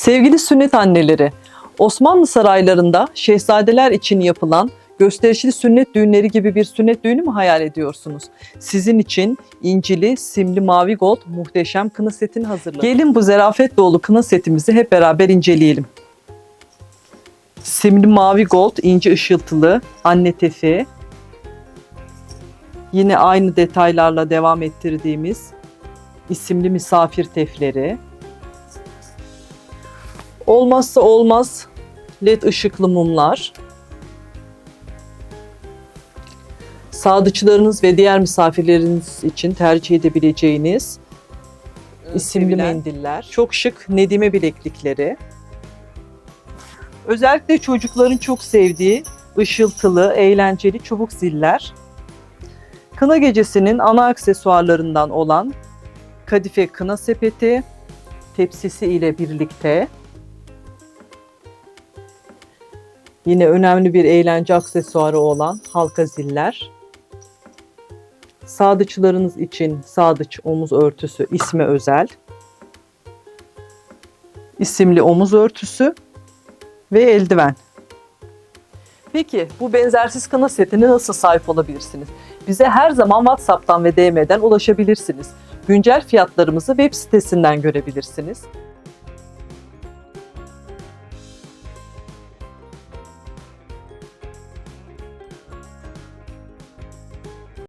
Sevgili sünnet anneleri, Osmanlı saraylarında şehzadeler için yapılan gösterişli sünnet düğünleri gibi bir sünnet düğünü mü hayal ediyorsunuz? Sizin için incili, simli, mavi gold muhteşem kına setini hazırladım. Gelin bu zerafet dolu kına setimizi hep beraber inceleyelim. Simli mavi gold, inci ışıltılı, anne tefi. Yine aynı detaylarla devam ettirdiğimiz isimli misafir tefleri. Olmazsa olmaz led ışıklı mumlar. Sadıçlarınız ve diğer misafirleriniz için tercih edebileceğiniz isimli sevilen- mendiller. Çok şık Nedime bileklikleri. Özellikle çocukların çok sevdiği ışıltılı, eğlenceli çubuk ziller. Kına gecesinin ana aksesuarlarından olan kadife kına sepeti, tepsisi ile birlikte yine önemli bir eğlence aksesuarı olan halka ziller. Sadıçlarınız için sadıç omuz örtüsü isme özel. isimli omuz örtüsü ve eldiven. Peki bu benzersiz kına setine nasıl sahip olabilirsiniz? Bize her zaman WhatsApp'tan ve DM'den ulaşabilirsiniz. Güncel fiyatlarımızı web sitesinden görebilirsiniz.